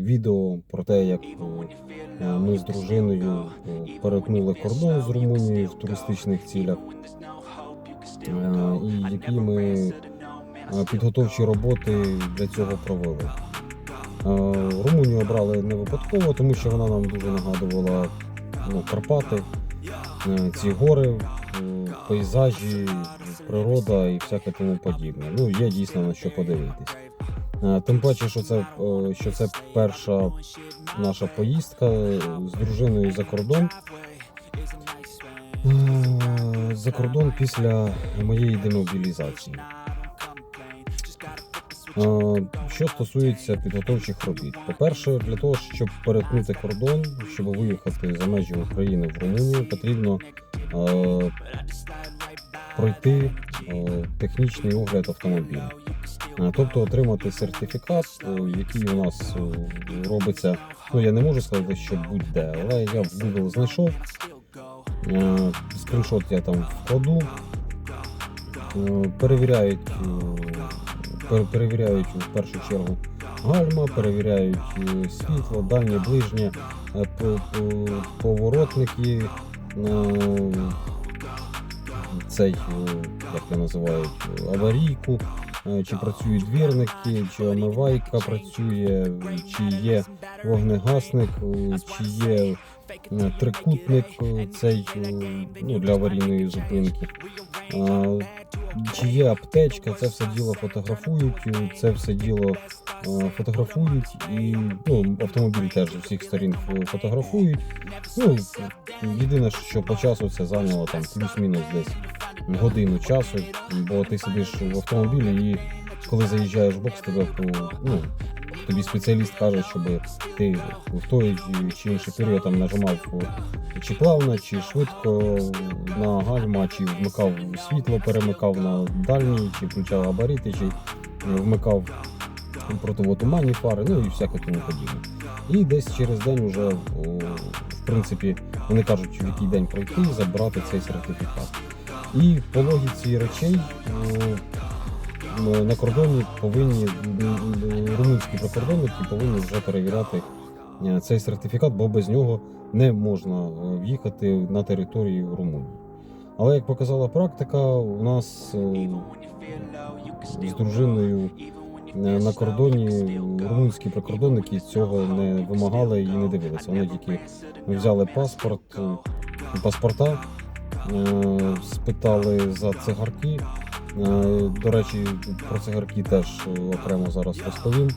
відео про те, як е, ми з дружиною е, перетнули кордон з Румунією в туристичних цілях, е, і які ми підготовчі роботи для цього провели. Румунію обрали не випадково, тому що вона нам дуже нагадувала ну, Карпати, ці гори, пейзажі, природа і всяке тому подібне. Ну, є дійсно на що подивитись. Е, Тим паче, що це, е, що це перша наша поїздка з дружиною за кордон. Е, За кордон після моєї демобілізації. Е, Що стосується підготовчих робіт, по-перше, для того, щоб перетнути кордон, щоб виїхати за межі України в Румунію, потрібно е, пройти е, технічний огляд автомобіля. Е, Тобто отримати сертифікат, е, який у нас робиться. Ну я не можу сказати, що будь-де, але я в Google знайшов. Скріншот я там вкладу. Перевіряють, перевіряють в першу чергу гальма, перевіряють світло, дальнє, ближнє, по- по- поворотники, цей, е, як я називають, аварійку, е, чи працюють двірники, чи омивайка працює, чи є вогнегасник, е, чи є трикутник е, цей е, ну, для аварійної зупинки. Чи є аптечка, це все діло фотографують, е, це все діло е, фотографують і ну, автомобіль теж з усіх сторін фотографують. Ну, єдине, що по часу це зайняло там плюс-мінус десь годину часу, бо ти сидиш в автомобілі і коли заїжджаєш в бокс, тебе по- ну, тобі спеціаліст каже, щоб ти в той чи інший період там нажимав чи плавно, чи швидко на гальма, чи вмикав світло, перемикав на дальній, чи включав габарити, чи вмикав противотуманні фари, ну і всяке тому подібне. І десь через день вже, в принципі, вони кажуть, в який день пройти, забрати цей сертифікат. І по логіці речей на кордоні повинні румунські прикордонники повинні вже перевіряти е, цей сертифікат, бо без нього не можна е, в'їхати на територію Румунії. Але як показала практика, у нас е, з дружиною на кордоні румунські прикордонники цього не вимагали і не дивилися. Вони тільки взяли паспорт, паспорта, спитали за цигарки. Е, До речі, про цигарки теж е, окремо зараз розповім.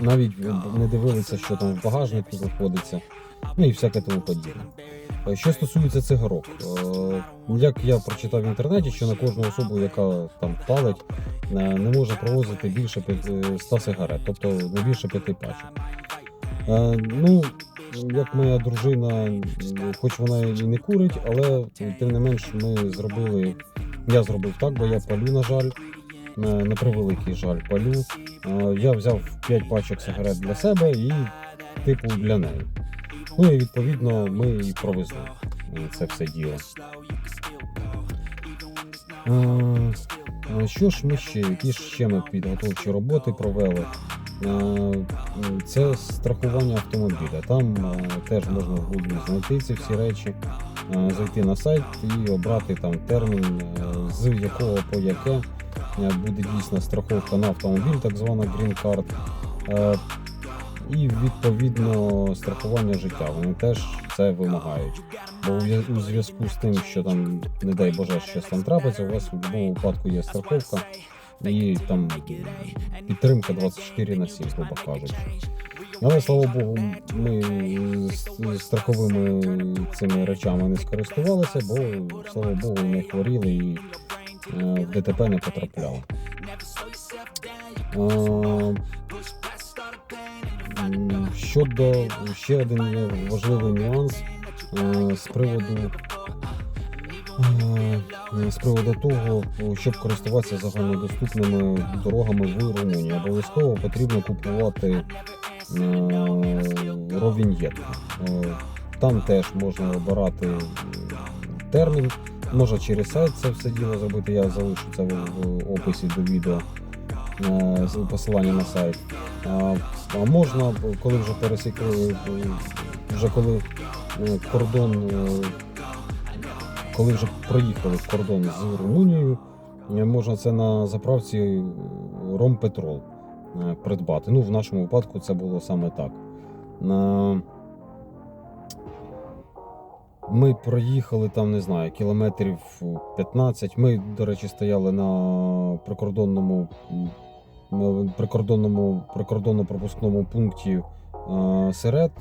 Навіть не дивилися, що там в багажнику знаходиться, ну і всяке тому подібне. Е, Що стосується цигарок, е, як я прочитав в інтернеті, що на кожну особу, яка там палить, е, не може провозити більше п'яти- 100 сигарет, тобто не більше п'яти пачок. Е, Ну, як моя дружина, хоч вона і не курить, але тим не менш ми зробили. Я зробив так, бо я палю, на жаль. На превеликий жаль, палю. Я взяв 5 пачок сигарет для себе і типу для неї. Ну і відповідно ми і провезли е, це все діло. Що ж ми ще? Які ще ми підготовчі роботи провели? Це страхування автомобіля. Там е, теж можна в Google знайти ці всі речі, зайти на сайт і обрати там термін, е, з якого по яке е, буде дійсна страховка на автомобіль, так звана Green Card. Е, І відповідно страхування життя. Вони теж це вимагають. Бо у зв'язку з тим, що там, не дай Боже, щось там трапиться, у вас у будь-якому випадку є страховка і там підтримка 24 на 7, грубо кажучи. Але слава Богу, ми страховими цими речами не скористувалися, бо слава Богу, не хворіли і е, в ДТП не потрапляли. А, Щодо ще один важливий нюанс е, з приводу е, з приводу того, щоб користуватися загальнодоступними дорогами в Румунії. Обов'язково потрібно купувати Е, Там теж можна обирати термін. Можна через сайт це все діло зробити. Я залишу це в описі до відео. е, з- посилання на сайт. А, можна, коли вже пересікли, е, вже коли е, кордон, коли вже проїхали кордон з Румунією, можна це на заправці Ромпетрол придбати. Ну, в нашому випадку це було саме так. Ми проїхали там, не знаю, кілометрів 15. Ми, до речі, стояли на прикордонному прикордонному прикордонно-пропускному пункті е, Серед,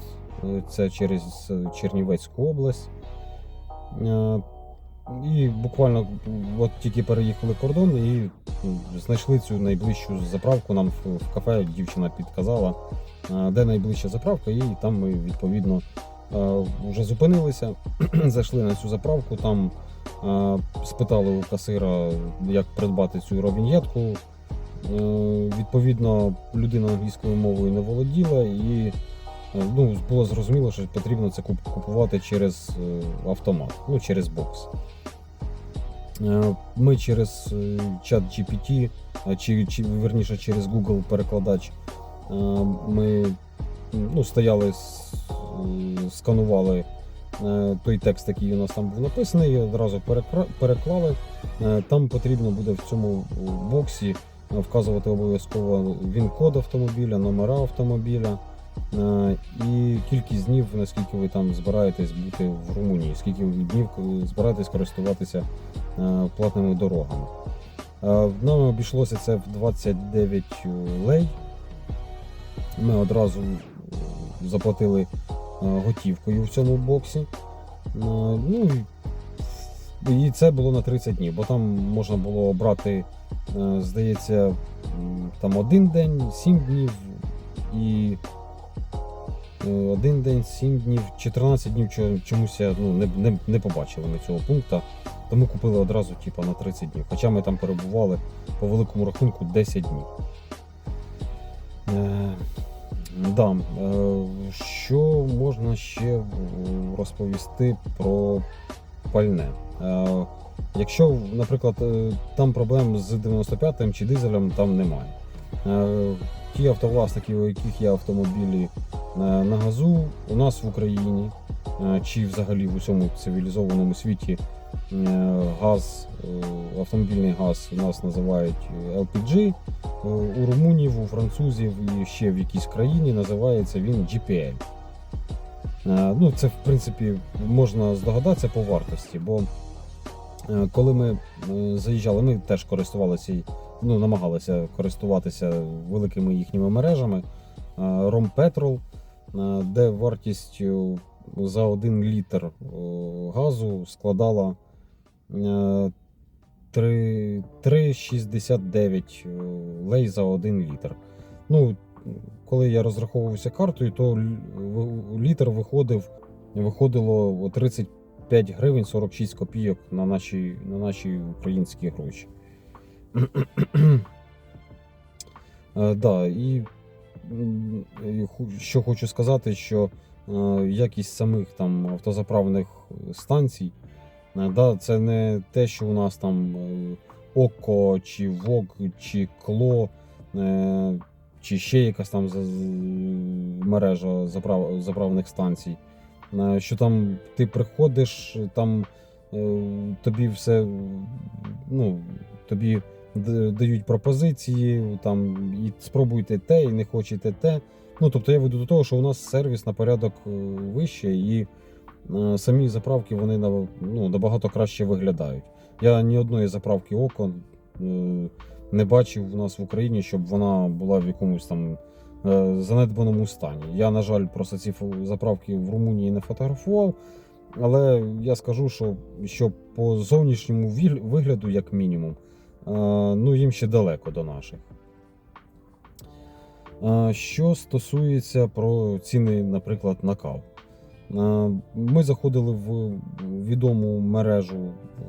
е, це через Чернівецьку область. І буквально от тільки переїхали кордон і знайшли цю найближчу заправку. Нам в, кафе дівчина підказала, е, де найближча заправка, і там ми відповідно е, вже зупинилися, зайшли на цю заправку. Там е, спитали у касира, як придбати цю ровіньєтку. Е, Відповідно, людина англійською мовою не володіла, і ну, було зрозуміло, що потрібно це купувати через е, автомат, ну, через бокс. Е, Ми через е, чат GPT, е, чи, чи верніше через Google перекладач, е, ми ну, стояли, е, сканували е, той текст, який у нас там був написаний, одразу переклали. Е, Там потрібно буде в цьому боксі е, вказувати обов'язково він-код автомобіля, номера автомобіля е, і кількість днів, наскільки ви там збираєтесь бути в Румунії, скільки днів е, збираєтесь користуватися е, платними дорогами. Е, Нам обійшлося це в 29 лей. Ми одразу е, заплатили е, готівкою в цьому боксі. Е, Ну, і- це було на 30 днів, бо там можна було обрати, е, здається, там один день, 7 днів і е, один день, 7 днів, 14 днів чомусь ну, не, не, не побачили ми цього пункту. Тому купили одразу типу, на 30 днів. Хоча ми там перебували по великому рахунку 10 днів. Е, да, е, що можна ще е, розповісти про пальне? Е, якщо, наприклад, е, там проблем з 95-м чи дизелем там немає. Ті автовласники, у яких є автомобілі е, на газу, у нас в Україні е, чи взагалі в усьому цивілізованому світі е, газ, автомобільний газ у нас називають LPG. У румунів, у французів і ще в якійсь країні називається він GPL. Ну, це в принципі можна здогадатися по вартості, бо коли ми заїжджали, ми теж користувалися, ну, намагалися користуватися великими їхніми мережами Ромпетрол, е, де вартість е, за 1 літр е, газу складала е, 3,69 е, лей за 1 літр. Ну, коли я розраховувався картою, то літр виходив, виходило 35 гривень 46 копійок на наші, на наші українські гроші. Е, да, і що хочу сказати, що е, якість самих там автозаправних станцій, е, да, це не те, що у нас там Око, чи Вог, чи Кло, чи ще якась там мережа заправ, заправних станцій. Що там ти приходиш, там тобі все ну, тобі дають пропозиції, там і спробуйте те, і не хочете те. Ну, тобто я веду до того, що у нас сервіс на порядок е, вище, і е, самі заправки вони ну, набагато краще виглядають. Я ні одної заправки око е, не бачив у нас в Україні, щоб вона була в якомусь там занедбаному стані. Я, на жаль, просто ці заправки в Румунії не фотографував. Але я скажу, що, що по зовнішньому вигляду, як мінімум, ну їм ще далеко до наших. Е, Що стосується про ціни, наприклад, на каву. Е, Ми заходили в відому мережу е,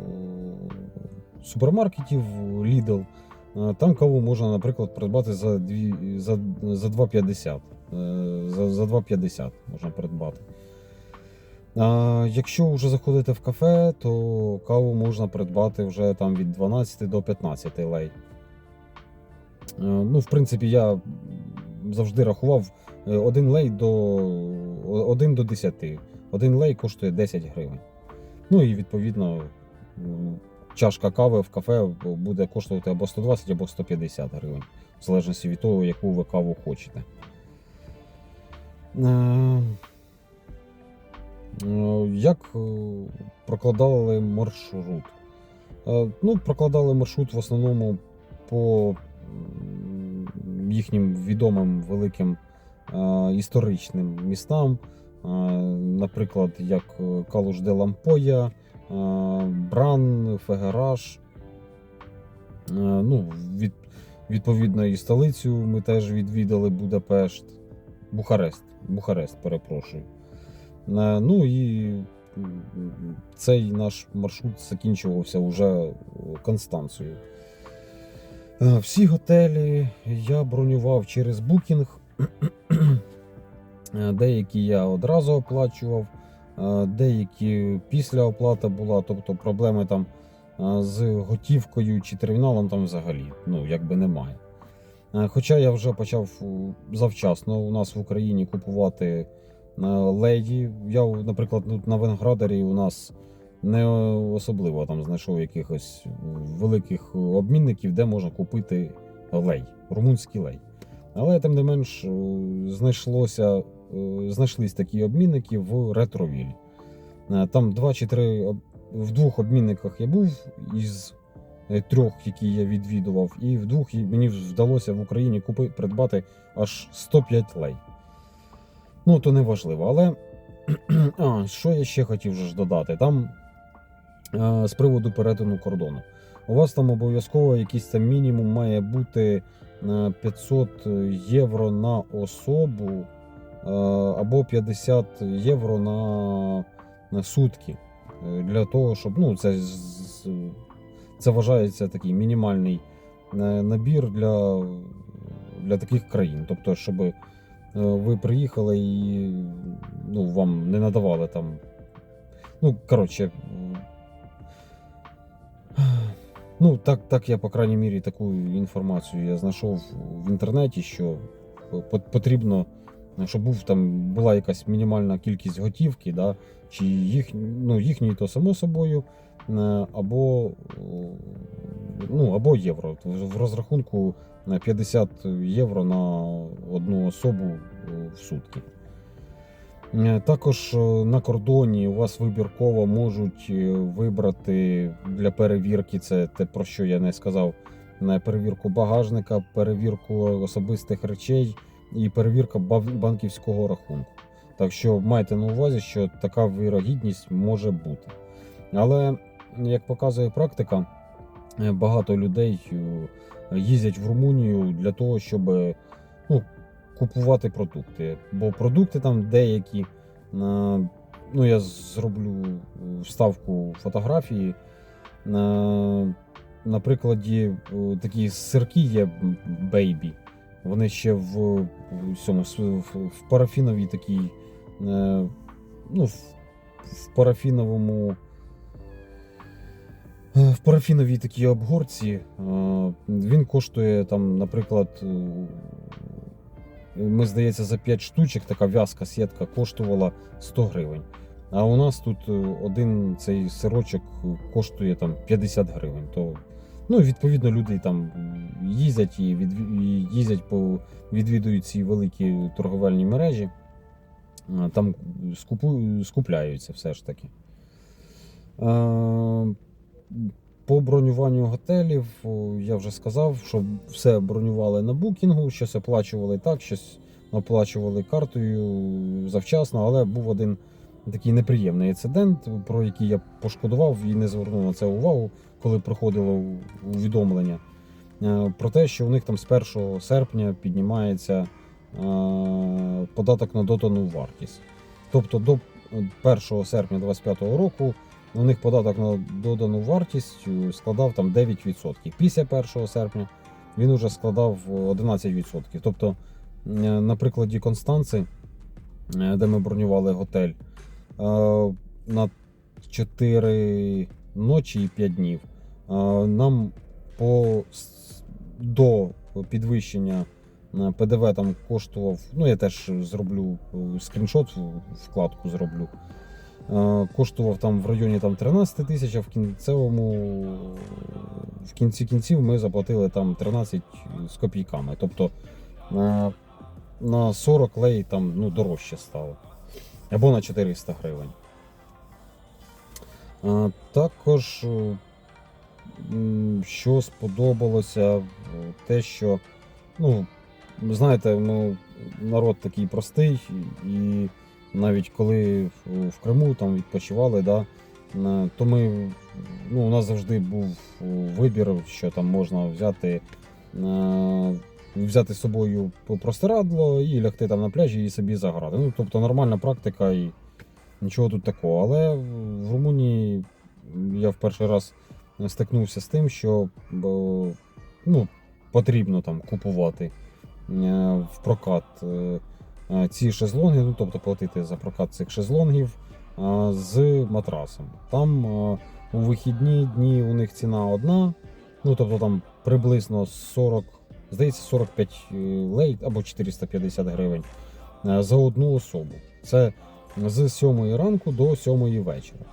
супермаркетів Lidl. Е, Там каву можна, наприклад, придбати за, дві, за, за 2,50. Е, За, за 2,50 можна придбати. А, якщо вже заходите в кафе, то каву можна придбати вже там від 12 до 15 лей. Ну, в принципі, я завжди рахував е, один лей до 1 до 10. Один лей коштує 10 гривень. Ну і відповідно чашка кави в кафе буде коштувати або 120, або 150 гривень, в залежності від того, яку ви каву хочете. Е, Як е, прокладали маршрут? Е, Ну, прокладали маршрут в основному по їхнім відомим великим історичним містам, наприклад, як Калуш де Лампоя, Бран, Фегераш. Ну, від, відповідно, і столицю ми теж відвідали Будапешт, Бухарест, Бухарест, перепрошую. Е, Ну і цей наш маршрут закінчувався вже Констанцією. Е, Всі готелі я бронював через Booking. Е, Деякі я одразу оплачував, е, деякі після оплати була, тобто проблеми там е, з готівкою чи терміналом там взагалі ну, якби немає. Е, Хоча я вже почав е, завчасно у нас в Україні купувати е, леді. Я, наприклад, тут на Венградарі у нас не особливо там знайшов якихось великих обмінників, де можна купити лей, румунський лей. Але тим не менш е, знайшлося, е, знайшлись такі обмінники в ретровілі. Е, Там два чи три в двох обмінниках я був із е, трьох, які я відвідував, і в двох мені вдалося в Україні купи, придбати аж 105 лей. Ну, то не важливо. Але а, що я ще хотів ж додати? Там е, з приводу перетину кордону. У вас там обов'язково якийсь там мінімум має бути е, 500 євро на особу е, або 50 євро на, на сутки. Е, Для того, щоб ну, це, це вважається такий мінімальний е, набір для, для таких країн. Тобто, щоб е, ви приїхали і ну, вам не надавали там. Ну, коротше. Ну, так, так я, по крайній мірі, таку інформацію я знайшов в інтернеті, що потрібно, щоб був там була якась мінімальна кількість готівки, да, чи їх, ну, їхньої, то само собою, е, або, ну, або євро. В розрахунку 50 євро на одну особу е, в сутки. Е, Також е, на кордоні у вас вибірково можуть вибрати для перевірки це те, про що я не сказав. На перевірку багажника, перевірку особистих речей і перевірка банківського рахунку. Так що майте на увазі, що така вірогідність може бути. Але, як показує практика, багато людей е, їздять в Румунію для того, щоб ну, купувати продукти. Бо продукти там деякі. е, Ну, я зроблю вставку фотографії. На, прикладі е, такі сирки є бейбі. Вони ще в, в, в, парафіновій такій. е, Ну, в парафіновому. Е, В парафіновій такій обгорці е, він коштує там, наприклад, е, ми, здається, за 5 штучок така в'язка сітка коштувала 100 гривень. А у нас тут один цей сирочок коштує там 50 гривень. То, ну, відповідно, люди там їздять і їздять по відвідують ці великі торговельні мережі. Там скупу, скупляються все ж таки. Е, По бронюванню готелів я вже сказав, що все бронювали на букінгу, щось оплачували так, щось оплачували картою завчасно, але був один такий неприємний інцидент, про який я пошкодував і не звернув на це увагу, коли проходило увідомлення. Е, Про те, що у них там з 1 серпня піднімається е, податок на додану вартість. Тобто до 1 серпня 2025 року у них податок на додану вартість е, складав там 9%. Після 1 серпня він уже складав 11%. Тобто, е, на прикладі Констанци, е, де ми бронювали готель, е, на 4 ночі і 5 днів е, нам по до підвищення е, ПДВ там коштував. Ну, я теж зроблю е, скріншот, вкладку зроблю. Е, Коштував там в районі там 13 тисяч, а в кінцевому в кінці кінців ми заплатили там 13 з копійками. Тобто е, на 40 лей там ну, дорожче стало. Або на 400 гривень. Е, Також, що сподобалося, те, що, ну, знаєте, ну, народ такий простий, і навіть коли в- Криму там відпочивали, да, то ми, ну, у нас завжди був вибір, що там можна взяти. е, Взяти з собою простирадло і лягти там на пляжі і собі заграти. Ну, тобто нормальна практика і нічого тут такого. Але в Румунії я в перший раз стикнувся з тим, що ну, потрібно там купувати е, в прокат е, ці шезлонги, ну тобто платити за прокат цих шезлонгів е, з матрасом. Там е, у вихідні дні у них ціна одна, ну тобто там приблизно 40, здається, 45 лей або 450 гривень е, за одну особу. Це з 7 ранку до 7 вечора.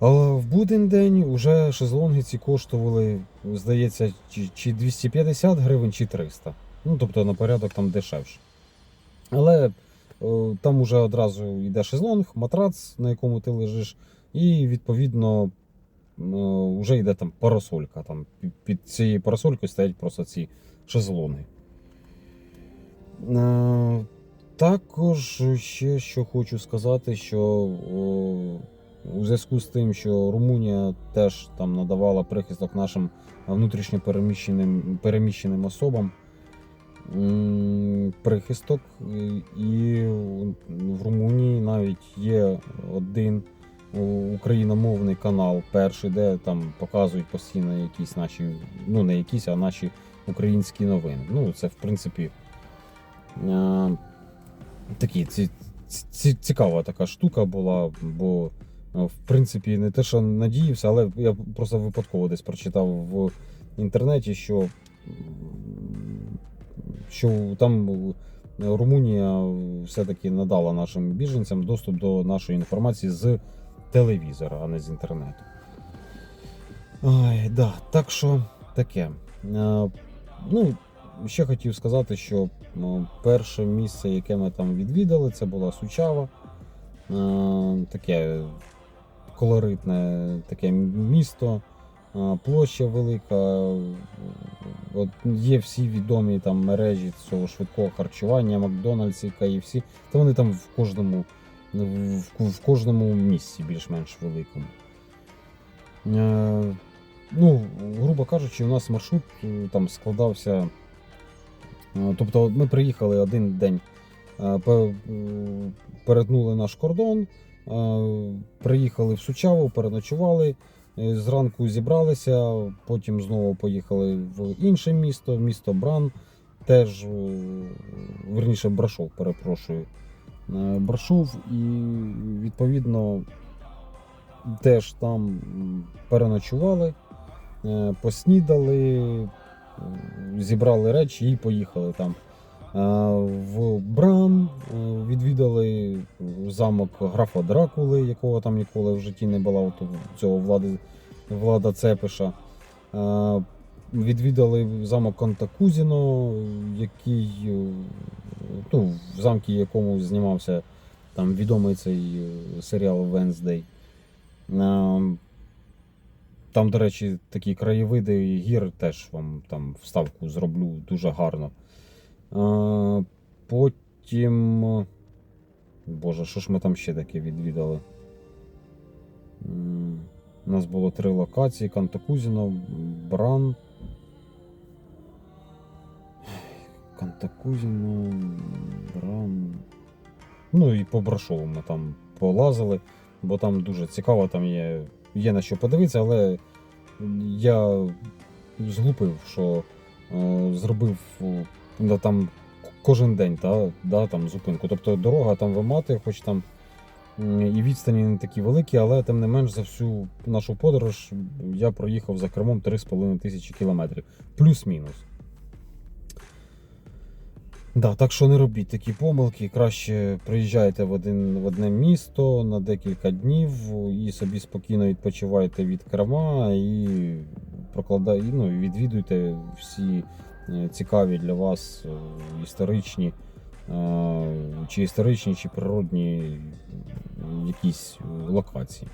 В буден день вже шезлонги ці коштували, здається, чи 250 гривень, чи 300. Ну, тобто на порядок там дешевше. Але е, там уже одразу йде шезлонг, матрац, на якому ти лежиш, і відповідно вже йде там парасолька. Там під- під цією парасолькою стоять просто ці шезлонги. Е, Також ще що хочу сказати, що у зв'язку з тим, що Румунія теж там надавала прихисток нашим внутрішньо переміщеним, переміщеним особам. Прихисток, і- в Румунії навіть є один україномовний канал, перший, де там показують постійно якісь наші, ну не якісь, а наші українські новини. Ну, це в принципі е, такі ці, ці, цікава така штука була, бо е, в принципі не те, що надіявся, але я просто випадково десь прочитав в інтернеті, що, що там е, Румунія все-таки надала нашим біженцям доступ до нашої інформації з телевізора, а не з інтернету. Ой, да, так що таке. Е, ну, ще хотів сказати, що ну, перше місце, яке ми там відвідали, це була Сучава. Е, таке колоритне таке місто, площа велика. От є всі відомі там мережі цього швидкого харчування, Макдональдс і KFC. Та вони там в кожному, в, кожному місці більш-менш великому. Е, ну, грубо кажучи, у нас маршрут е, там складався. е, Тобто ми приїхали один день, е, пе- перетнули наш кордон, приїхали в Сучаву, переночували, зранку зібралися, потім знову поїхали в інше місто, місто Бран, теж, е, верніше, Брашов, перепрошую. Е, Брашов і відповідно теж там переночували, е, поснідали, е, зібрали речі і поїхали там. Е, В Бран е, відвідали замок графа Дракули, якого там ніколи в житті не було, от цього влади, влада Цепиша. Е, Відвідали замок Кантакузіно, який, ну, в замку якому знімався там відомий цей серіал Венздей. Там, до речі, такі краєвиди і гір теж вам там вставку зроблю дуже гарно. Потім. Боже, що ж ми там ще таке відвідали? У нас було три локації: Кантакузіно, Бран. Кантакузіно, Бран. Ну і по Брашову ми там полазили, бо там дуже цікаво, там є, є на що подивитися, але я зглупив, що е, зробив там кожен день та, да, там, зупинку. Тобто дорога там вимати, хоч там і відстані не такі великі, але тим не менш за всю нашу подорож я проїхав за кермом 3,5 тисячі кілометрів. Плюс-мінус. Да, так що не робіть такі помилки. Краще приїжджайте в, один, в одне місто на декілька днів і собі спокійно відпочивайте від керма і прокладай, ну, відвідуйте всі цікаві для вас е, історичні, е, чи історичні, чи природні якісь е, локації.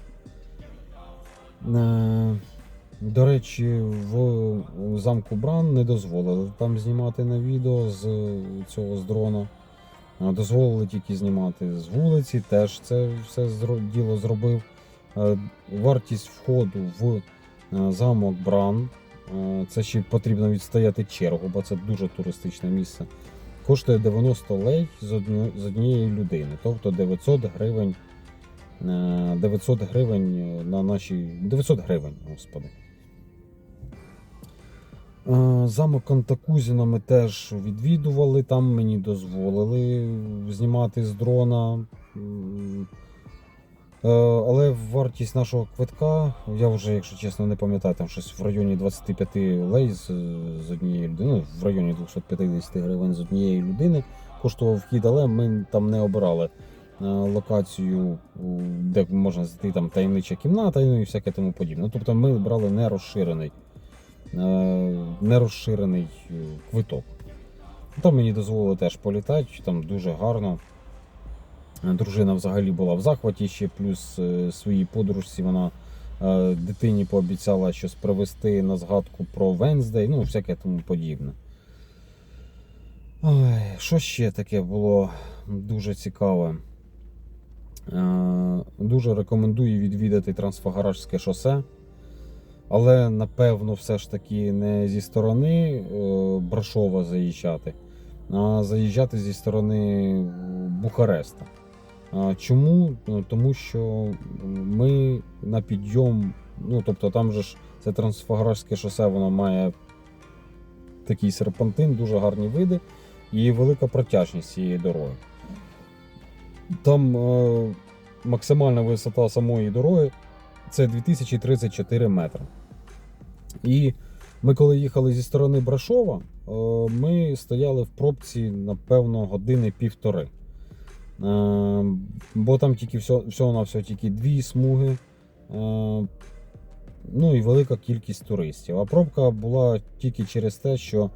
Е, До речі, в замку Бран не дозволили там знімати на відео з цього з дрона. Дозволили тільки знімати з вулиці, теж це все діло зробив. Е, Вартість входу в е, замок Бран. Е, Це ще потрібно відстояти чергу, бо це дуже туристичне місце. Коштує 90 лей з однієї людини, тобто 900 гривень. е, 900 гривень на наші 900 гривень, господи. Е, Замок Кантакузіна ми теж відвідували, там мені дозволили знімати з дрона. Е, Але вартість нашого квитка, я вже, якщо чесно, не пам'ятаю, там щось в районі 25 лей з, з однієї людини, ну, в районі 250 гривень з однієї людини коштував вхід, але ми там не обирали е, локацію, де можна зайти там таємнича кімната ну, і всяке тому подібне. Ну, Тобто ми брали не розширений е, нерозширений е, квиток. Там мені дозволили теж політати, там дуже гарно. Дружина взагалі була в захваті ще, плюс е, своїй подружці вона е, дитині пообіцяла щось привезти на згадку про Венздей, ну, всяке тому подібне. Ой, що ще таке було дуже цікаве? Е, Дуже рекомендую відвідати Трансфагаражське шосе. Але напевно, все ж таки не зі сторони Брашова заїжджати, а заїжджати зі сторони Бухареста. Чому? Ну, Тому що ми на підйом, ну тобто там же ж це Трансфагаражське шосе, воно має такий серпантин, дуже гарні види і велика протяжність цієї дороги. Там е, максимальна висота самої дороги це 2034 метри. І ми, коли їхали зі сторони Брашова, е, ми стояли в пробці, напевно, години півтори. Е, Бо там тільки всього, на всього тільки дві смуги. е, Ну і велика кількість туристів. А пробка була тільки через те, що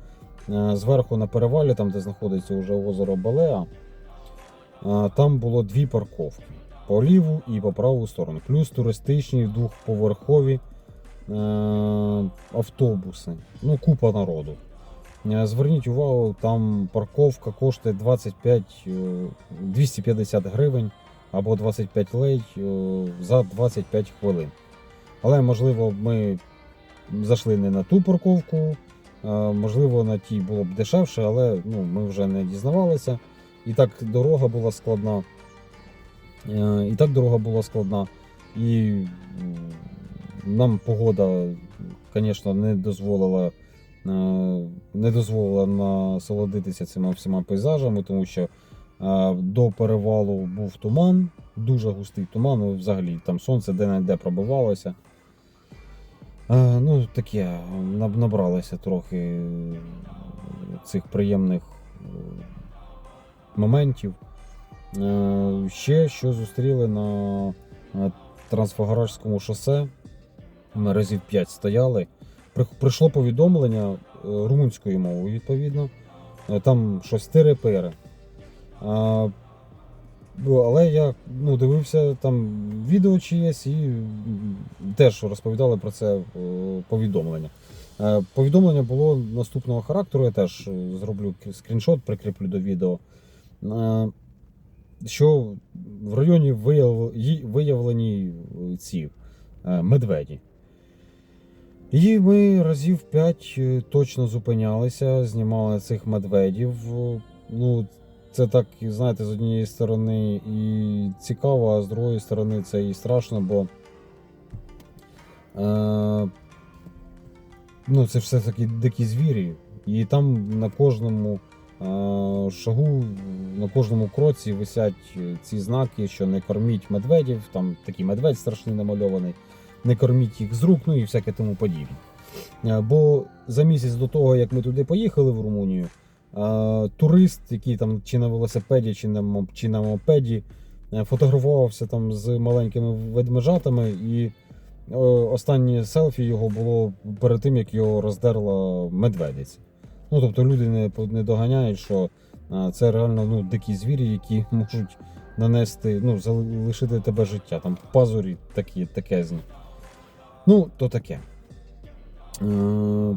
е, зверху на перевалі, там де знаходиться вже озеро Балеа, е, там було дві парковки по ліву і по праву сторону. Плюс туристичні двохповерхові е, автобуси. Ну, купа народу. Е, Зверніть увагу, там парковка коштує 25, е, 250 гривень або 25 лей е, за 25 хвилин. Але можливо, ми зайшли не на ту парковку, е, можливо, на тій було б дешевше, але ну, ми вже не дізнавалися. І так дорога була складна. Е, І так дорога була складна. І нам погода, звісно, не дозволила, е, не дозволила насолодитися цими всіма пейзажами, тому що е, до перевалу був туман, дуже густий туман, і взагалі там сонце де-не-де пробивалося. Е, Ну, таке, набралося трохи цих приємних е, моментів. Е, Ще що зустріли на е, Трансфагаражському шосе. Ми разів 5 стояли. При- Прийшло повідомлення е, румунською мовою, відповідно. Е, Там щось. Ну, Але я ну, дивився там відео чиєсь і теж розповідали про це е, повідомлення. Повідомлення було наступного характеру, я теж зроблю скріншот, прикріплю до відео. Що в районі виявлені ці медведі. І ми разів 5 точно зупинялися, знімали цих медведів. Е, Ну, це так, знаєте, з однієї сторони і цікаво, а з другої сторони це і страшно, бо е, ну, це все-таки дикі звірі. І там на кожному е, шагу, на кожному кроці висять е, ці знаки, що не корміть медведів, там такий медведь страшний намальований, не корміть їх з рук, ну і всяке тому подібне. Бо за місяць до того, як ми туди поїхали в Румунію, турист, який там чи на велосипеді, чи на, чи на мопеді, е, фотографувався там з маленькими ведмежатами, і е, останнє селфі його було перед тим, як його роздерла медведиця. Ну, тобто люди не, не доганяють, що е, це реально ну, дикі звірі, які можуть нанести, ну, залишити тебе життя. Там пазурі такі, такезні. Ну, то таке. Е,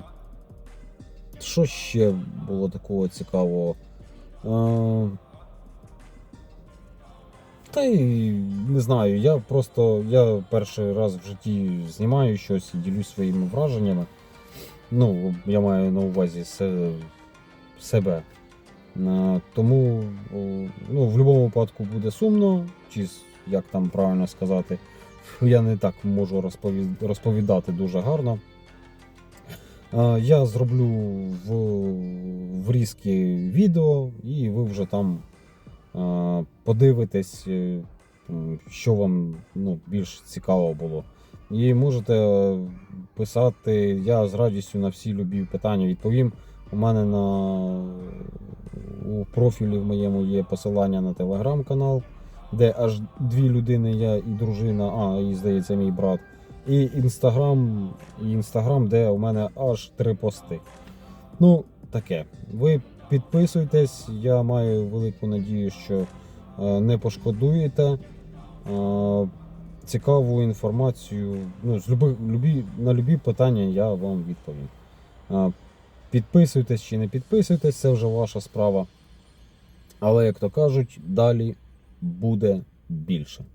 що ще було такого цікавого? Е, та й не знаю, я просто я перший раз в житті знімаю щось і ділюсь своїми враженнями. Ну, я маю на увазі се- себе. Е, Тому ну, в будь-якому випадку буде сумно, чи як там правильно сказати, я не так можу розповідати дуже гарно. Я зроблю в, врізки відео, і ви вже там подивитесь, е, що вам ну, більш цікаво було. І можете писати, я з радістю на всі любі питання відповім. У мене на у профілі в моєму є посилання на телеграм-канал, де аж дві людини, я і дружина, а і здається, мій брат. І інстаграм, і інстаграм, де у мене аж три пости. Ну, таке. Ви підписуйтесь, я маю велику надію, що е, не пошкодуєте. Е, цікаву інформацію. Ну, з люби, любі, на любі питання я вам відповім. Е, підписуйтесь чи не підписуйтесь, це вже ваша справа. Але, як то кажуть, далі буде більше.